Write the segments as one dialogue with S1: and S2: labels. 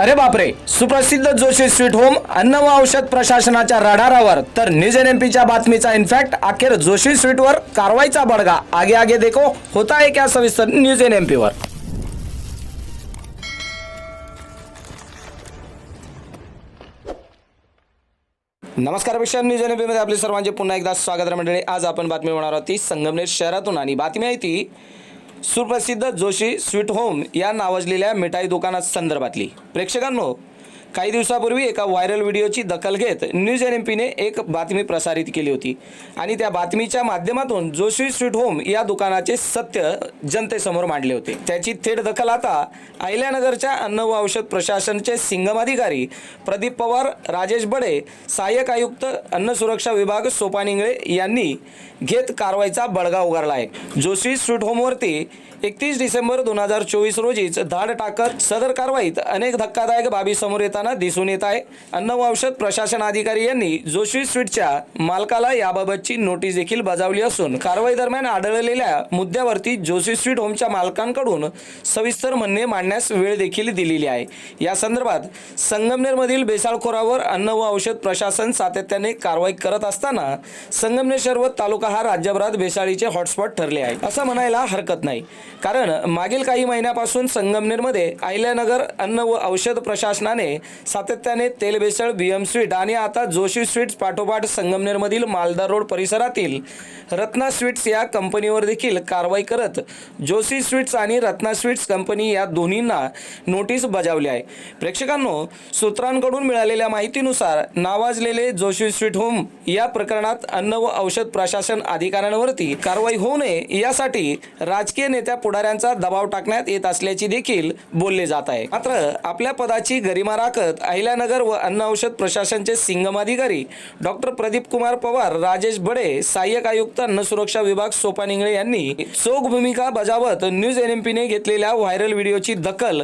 S1: अरे बापरे सुप्रसिद्ध जोशी स्वीट होम अन्न व औषध प्रशासनाच्या रडारावर. तर न्यूज एन एम च्या बातमीचा इनफॅक्ट अखेर जोशी स्वीटवर कारवाईचा बडगा. आगे आगे देखो होता है क्या सविस्तर न्यूज एन एम वर नमस्कारपेक्षा न्यूज एनमध्ये आपले सर्वांचे पुन्हा एकदा स्वागत मंडळी. आज आपण बातमी होणार आहोत ती संगमनेर शहरातून आणि बातमी आहे ती सुप्रसिद्ध जोशी स्वीट होम या नावाजलेल्या मिठाई दुकाना संदर्भातली. प्रेक्षकांनो काही दिवसापूर्वी एका व्हायरल व्हिडिओची दखल घेत न्यूज एन एम पीने एक बातमी प्रसारित केली होती. आणि त्या बातमीच्या माध्यमातून जोशी स्वीट होम या दुकानाचे सत्य जनतेसमोर मांडले होते. त्याची थेट दखल आता अहिल्यानगरच्या अन्न व औषध प्रशासनचे सिंगमाधिकारी प्रदीप पवार राजेश बडे सहाय्यक आयुक्त अन्न सुरक्षा विभाग सोपानिंगळे यांनी घेत कारवाईचा बळगा उगारला आहे. जोशी स्वीट होमवरती एकतीस डिसेंबर दोन हजार चोवीस रोजीच धाड टाकत सदर कारवाईत अनेक धक्कादायक बाबी समोर येताना दिसून येत आहे. अन्न व औषध प्रशासन अधिकारी यांनी जोशी स्वीटच्या मालकाला याबाबतची नोटीस देखील बजावली असून कारवाई दरम्यान आढळलेल्या मुद्द्यावरती जोशी स्वीट होमच्या मालकांकडून सविस्तर म्हणणे मांडण्यास वेळ देखील दिलेली आहे. या संदर्भात संगमनेरमधील बेसाळखोरावर अन्न व औषध प्रशासन सातत्याने कारवाई करत असताना संगमनेर शरवत तालुका हा राज्यभरात बेसाळीचे हॉटस्पॉट ठरले आहे. असं म्हणायला हरकत नाही. कारण मागील काही महिन्यापासून संगमनेरमध्ये अहिल्यानगर अन्न व औषध प्रशासनाने सातत्याने तेलबेसळ बीएम स्वीट आणि आता जोशी स्वीट्स पाठोपाठ संगमनेरमधील मालदार रोड परिसरातील रत्ना स्वीट्स या कंपनीवर देखील कारवाई करत जोशी स्वीट्स आणि रत्ना स्वीट्स कंपनी या दोन्हींना नोटीस बजावली आहे. प्रेक्षकांनो सूत्रांकडून मिळालेल्या माहितीनुसार नावाजलेले जोशी स्वीट होम या प्रकरणात अन्न व औषध प्रशासन अधिकाऱ्यांवरती कारवाई होऊ नये यासाठी राजकीय नेत्या पुढाऱ्यांचा दबाव टाकण्यात येत असल्याची देखील बोलले जात आहे. मात्र आपल्या पदाची गरिमा राखत अहिल्यानगर व अन्न औषध प्रशासनचे सिंगमाधिकारी डॉक्टर प्रदीप कुमार पवार राजेश बडे सहाय्यक आयुक्त अन्न सुरक्षा विभाग सोपानिंगळे यांनी चोख भूमिका बजावत न्यूज एन एम पीने घेतलेल्या व्हायरल व्हिडिओची दखल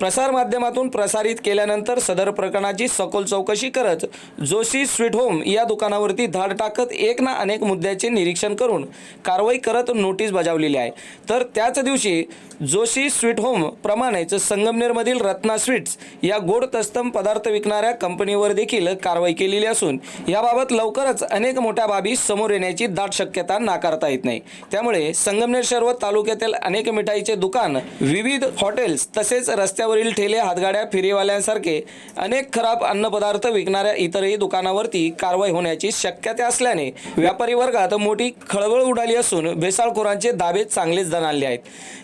S1: प्रसारमाध्यमातून प्रसारित केल्यानंतर सदर प्रकरणाची सखोल चौकशी करत जोशी स्वीट होम या दुकानावरती धाड टाकत एक ना अनेक मुद्द्याचे निरीक्षण करून कारवाई करत नोटीस बजावलेली आहे. तर त्याच दिवशी जोशी स्वीट होम प्रमाणेच संगमनेरमधील रत्ना स्वीट्स या गोड तस्तम पदार्थ विकणाऱ्या कंपनीवर देखील कारवाई केलेली असून याबाबत लवकरच अनेक मोठ्या बाबी समोर येण्याची दाट शक्यता नाकारता येत नाही. त्यामुळे संगमनेर शहर व तालुक्यातील अनेक मिठाईचे दुकान विविध हॉटेल्स तसेच रस्त्यावरील ठेले हातगाड्या फेरीवाल्यांसारखे अनेक खराब अन्नपदार्थ विकणाऱ्या इतरही दुकानावरती कारवाई होण्याची शक्यता असल्याने व्यापारी वर्गात मोठी खळबळ उडाली असून भेसाळखोरांचे दाबे चांगलेच दणाणले आहेत.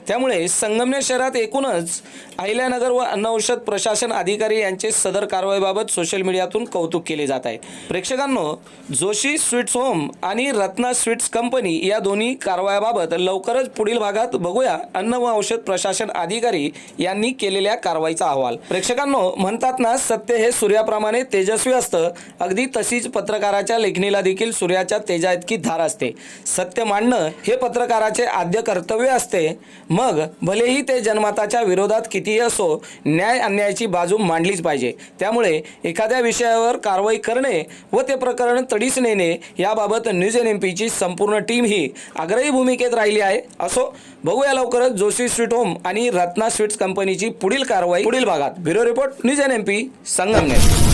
S1: त्यामुळे संगमनेर शहरात एकूणच अहिल्यानगर व अन्न औषध प्रशासन अधिकारी यांचे सदर कारवाईबाबत सोशल मीडियातून कौतुक केले जात आहे. प्रेक्षकांनो जोशी स्वीट्स होम आणि रत्ना स्वीट्स कंपनी या दोन्ही कारवायाबाबत लवकरच पुढील भागात बघूया. अन्न व औषध प्रशासन अधिकारी यांनी केलेल्या कारवाईचा अहवाल. प्रेक्षकांनो म्हणतात ना सत्य हे सूर्याप्रमाणे तेजस्वी असतं. अगदी तशीच पत्रकाराच्या लेखणीला देखील सूर्याच्या तेजा इतकी धार असते. सत्य मांडणं हे पत्रकाराचे आद्य कर्तव्य असते. मग भलेही ते जनमताच्या विरोधात कितीही असो न्याय अन्यायाची बाजू मांडलीच पाहिजे. त्यामुळे एखाद्या विषयावर कारवाई करणे व ते प्रकरण तडीस नेणे याबाबत न्यूज एन एम पीची संपूर्ण टीम ही आग्रही भूमिकेत राहिली आहे. असो बघूया लवकरच जोशी स्वीट होम आणि रत्ना स्वीट्स कंपनीची पुढील पुढील कारवाई पुढील भागात bureau report news N M P Sangamner.